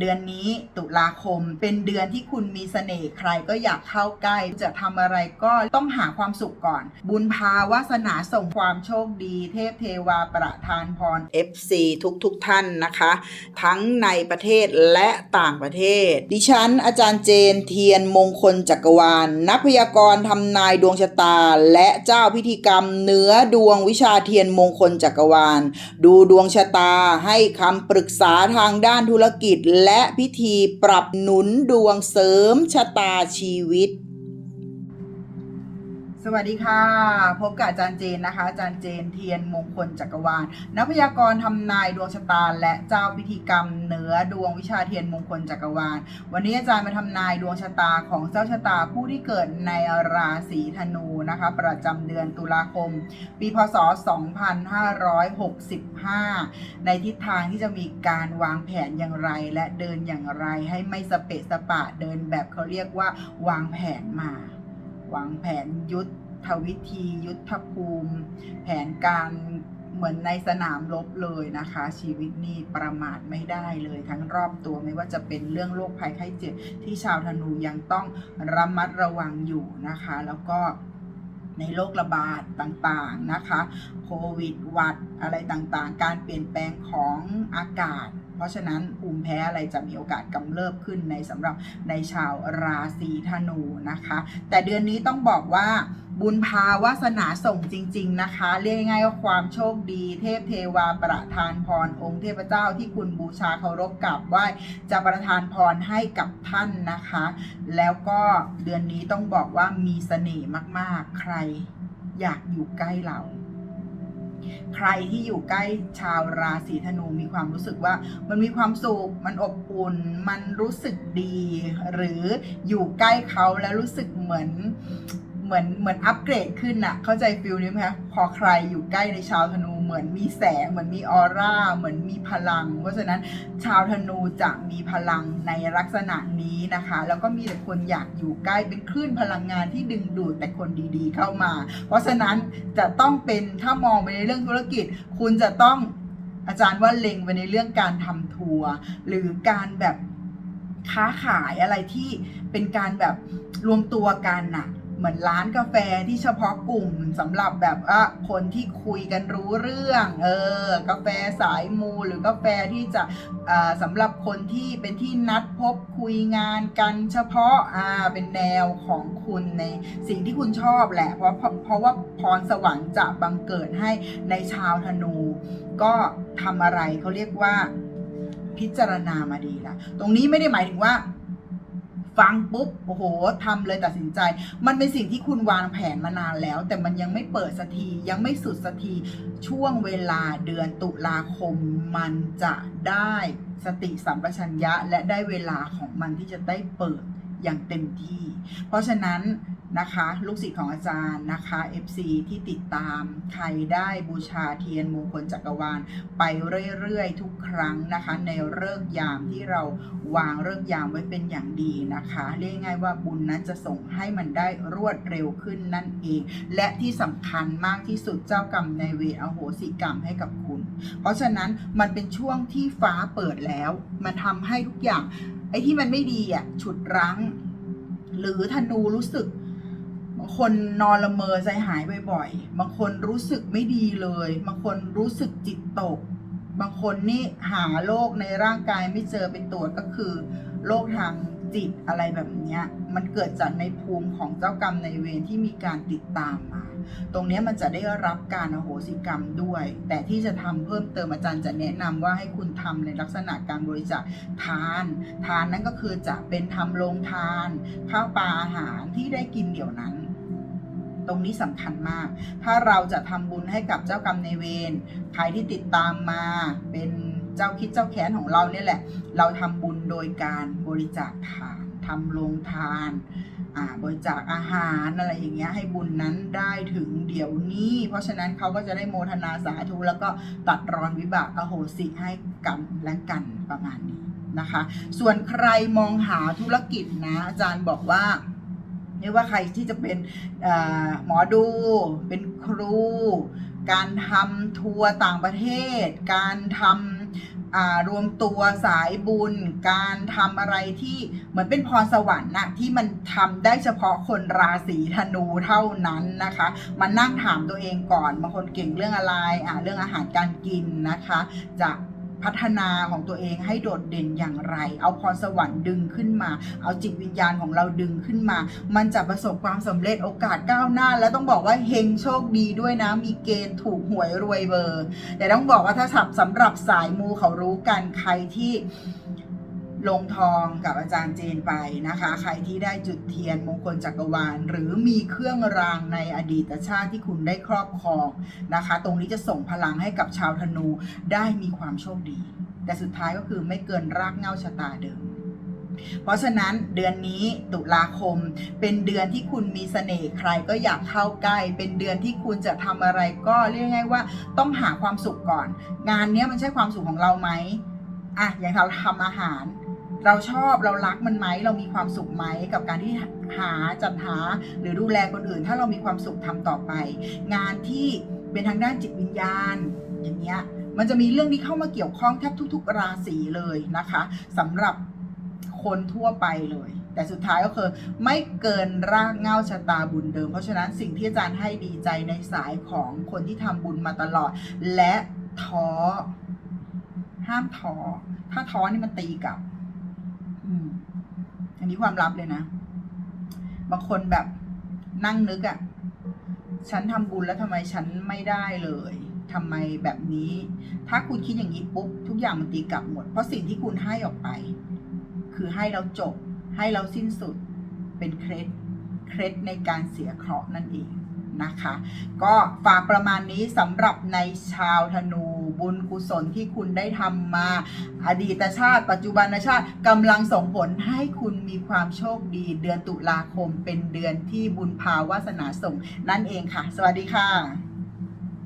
เดือนนี้ตุลาคม เป็นเดือนที่คุณมีเสน่ห์ใครก็อยากเข้าใกล้ จะทำอะไรก็ต้องหาความสุขก่อน บุญพาวาสนาส่งความโชคดี เทพเทวาประทานพร FC ทุกทุกท่านนะคะ ทั้งในประเทศและต่างประเทศ ดิฉันอาจารย์เจนเทียนมงคลจักรวาลนักพยากรณ์ทำนายดวงชะตา และเจ้าพิธีกรรมเหนือดวงวิชาเทียนมงคลจักรวาล ดูดวงชะตาให้คำปรึกษาทางด้านธุรกิจและและพิธีปรับหนุนดวงเสริมชะตาชีวิต สวัสดีค่ะ พบกับอาจารย์เจนนะคะ อาจารย์เจนเทียนมงคลจักรวาล นักพยากรณ์ทำนายดวงชะตาและเจ้าพิธีกรรมเหนือดวงวิชาเทียนมงคลจักรวาล วันนี้อาจารย์มาทำนายดวงชะตาของเจ้าชะตาผู้ที่เกิดในราศีธนูนะคะ ประจำเดือนตุลาคม ปีพศ 2565 ในทิศทางที่จะมีการวางแผนอย่างไรและเดินอย่างไรให้ไม่สเปะสปะเดินแบบเขาเรียกว่าวางแผนมา วางแผนยุทธวิธียุทธภูมิ แผนการเหมือนในสนามรบเลยนะคะ ชีวิตนี่ประมาทไม่ได้เลยทั้งรอบตัวไม่ว่าจะเป็นเรื่องโรคภัยไข้เจ็บที่ชาวธนูยังต้องระมัดระวังอยู่นะคะ แล้วก็ในโรคระบาดต่างๆนะคะ โควิด วัดอะไรต่างๆ การเปลี่ยนแปลงของอากาศ เพราะฉะนั้นภูมิแพ้อะไรจะมีโอกาสกำเริบขึ้นในสำหรับในชาวราศีธนูนะคะ แต่เดือนนี้ต้องบอกว่าบุญพาวาสนาส่งจริง ๆ นะคะ เรียกง่ายๆว่าความโชคดี เทพเทวาประทานพรองค์เทพเจ้าที่คุณบูชาเคารพกราบไหว้จะประทานพรให้กับท่านนะคะ แล้วก็เดือนนี้ต้องบอกว่ามีเสน่ห์มากๆ ใครอยากอยู่ใกล้เรา ใครที่อยู่ใกล้ชาวราศีธนูมีความรู้สึกว่ามันมีความสุข มันอบอุ่น มันรู้สึกดี หรืออยู่ใกล้เขาแล้วรู้สึกเหมือนเหมือนเหมือนอัปเกรดขึ้นอะเข้าใจฟิลนี้ไหมคะพอใครอยู่ใกล้ในชาวธนู เหมือนมีแสง เหมือนมีออร่า เหมือนมีพลัง เพราะฉะนั้นชาวธนูจะมีพลังในลักษณะนี้นะคะ แล้วก็มีแต่คนอยากอยู่ใกล้เป็นคลื่นพลังงานที่ดึงดูดแต่คนดีๆเข้ามา เพราะฉะนั้นจะต้องเป็นถ้ามองไปในเรื่องธุรกิจ คุณจะต้องอาจารย์ว่าเล็งไปในเรื่องการทำทัวร์หรือการแบบค้าขายอะไรที่เป็นการแบบรวมตัวกันน่ะ เหมือนร้านกาแฟที่เฉพาะกลุ่มสำหรับแบบว่าคนที่คุยกันรู้เรื่องเออกาแฟสายมูหรือกาแฟที่จะอ่าสำหรับคนที่เป็นที่นัดพบคุยงานกันเฉพาะอ่าเป็นแนวของคุณในสิ่งที่คุณชอบแหละ เพราะเพราะเพราะว่าพรสวรรค์จะบังเกิดให้ในชาวธนู ก็ทำอะไรเขาเรียกว่าพิจารณามาดีละตรงนี้ไม่ได้หมายถึงว่า ฟังปุ๊บโอ้โหทำเลยตัดสินใจ มันเป็นสิ่งที่คุณวางแผนมานานแล้ว แต่มันยังไม่เปิดสักทียังไม่สุดสักทีช่วงเวลาเดือนตุลาคมมันจะได้สติสัมปชัญญะและได้เวลาของมันที่จะได้เปิดอย่างเต็มที่ เพราะฉะนั้น นะคะลูกศิษย์ของอาจารย์นะคะ FC ที่ติดตามใครได้บูชาเทียนมงคลจักรวาล ไปเรื่อยๆ ทุกครั้งนะคะ ในเลิกยามที่เราวางเลิกยามไว้เป็นอย่างดีนะคะ เรียกง่ายว่าบุญนั้นจะส่งให้มันได้รวดเร็วขึ้นนั่นเอง และที่สำคัญมากที่สุดเจ้ากรรมในายเวอโหสิกรรมให้กับคุณ เพราะฉะนั้นมันเป็นช่วงที่ฟ้าเปิดแล้ว มันทำให้ทุกอย่างไอ้ที่มันไม่ดีอะฉุดรั้ง หรือธนูรู้สึก บางคนนอนละเมอใจหายบ่อยๆ บางคนรู้สึกไม่ดีเลย บางคนรู้สึกจิตตก บางคนนี่หาโรคในร่างกายไม่เจอไปตรวจก็คือโรคทางจิตอะไรแบบนี้มันเกิดจากในภูมิของเจ้ากรรมในเวรที่มีการติดตามมา ตรงนี้มันจะได้รับการอโหสิกรรมด้วย แต่ที่จะทำเพิ่มเติมอาจารย์จะแนะนำว่าให้คุณทำในลักษณะการบริจาคทาน ทานนั่นก็คือจะเป็นทำโรงทาน ข้าวปลาอาหารที่ได้กินเดี๋ยวนั้น ตรงนี้สำคัญมาก ถ้าเราจะทำบุญให้กับเจ้ากรรมในเวรใครที่ติดตามมาเป็นเจ้าคิดเจ้าแค้นของเราเนี่ยแหละ เราทำบุญโดยการบริจาคทานทำโรงทานอ่าบริจาคอาหารอะไรอย่างเงี้ยให้บุญนั้นได้ถึงเดี๋ยวนี้ เพราะฉะนั้นเขาก็จะได้โมทนาสาธุแล้วก็ตัดรอนวิบากอโหสิให้กันและกันประมาณนี้นะคะ ส่วนใครมองหาธุรกิจนะอาจารย์บอกว่า ไม่ว่าใครที่จะเป็นหมอดู เป็นครู การทำทัวร์ต่างประเทศ การทำรวมตัวสายบุญ การทำอะไรที่เหมือนเป็นพรสวรรค์นะที่มันทำได้เฉพาะคนราศีธนูเท่านั้นนะคะมานั่งถามตัวเองก่อนบางคนเก่งเรื่องอะไรอ่าเรื่องอาหารการกินนะคะจะ พัฒนาของตัวเองให้โดดเด่นอย่างไร เอาพรสวรรค์ดึงขึ้นมา เอาจิตวิญญาณของเราดึงขึ้นมา มันจะประสบความสำเร็จโอกาสก้าวหน้า แล้วต้องบอกว่าเฮงโชคดีด้วยนะ มีเกณฑ์ถูกหวยรวยเบอร์ แต่ต้องบอกว่าถ้าสับสำหรับสายมูเขารู้กันใครที่ ลงทองกับอาจารย์เจนไปนะคะ ใครที่ได้จุดเทียนมงคลจักรวาล หรือมีเครื่องรางในอดีตชาติที่คุณได้ครอบครองนะคะ ตรงนี้จะส่งพลังให้กับชาวธนูได้มีความโชคดี แต่สุดท้ายก็คือไม่เกินรากเงาชะตาเดิมเพราะฉะนั้นเดือนนี้ตุลาคม เป็นเดือนที่คุณมีเสน่ห์ใครก็อยากเข้าใกล้ เป็นเดือนที่คุณจะทำอะไรก็เรียกง่ายว่าต้องหาความสุขก่อน งานเนี้ยมันใช่ความสุขของเราไหมอะอย่างเราทำอาหาร เราชอบเรารักมันไหมเรามีความสุขไหมกับการที่หาจัดหาหรือดูแลคนอื่น ถ้าเรามีความสุขทำต่อไป งานที่เป็นทางด้านจิตวิญญาณอย่างเงี้ยมันจะมีเรื่องนี้เข้ามาเกี่ยวข้องแทบทุก ๆ ราศีเลยนะคะสำหรับคนทั่วไปเลย แต่สุดท้ายก็คือไม่เกินรากเง้าชะตาบุญเดิม เพราะฉะนั้นสิ่งที่อาจารย์ให้ดีใจในสายของคนที่ทำบุญมาตลอด และท้อห้ามท้อถ้าท้อนี่มันตีกลับ อันนี้ความลับเลยนะ บางคนแบบนั่งนึกอะ่ะ ฉันทำบุญแล้วทำไมฉันไม่ได้เลยทำไมแบบนี้ ถ้าคุณคิดอย่างนี้ปุ๊บทุกอย่างมันตีกลับหมด เพราะสิ่งที่คุณให้ออกไป คือให้เราจบ ให้เราสิ้นสุด เป็นเคล็ด เคล็ดในการเสียเคราะห์นั่นเองนะคะ ก็ฝากประมาณนี้สำหรับในชาวธนู บุญกุศลที่คุณได้ทำมา อดีตชาติปัจจุบันชาติกำลังส่งผลให้คุณมีความโชคดี เดือนตุลาคมเป็นเดือนที่บุญภาวาสนาส่งนั่นเองค่ะ สวัสดีค่ะ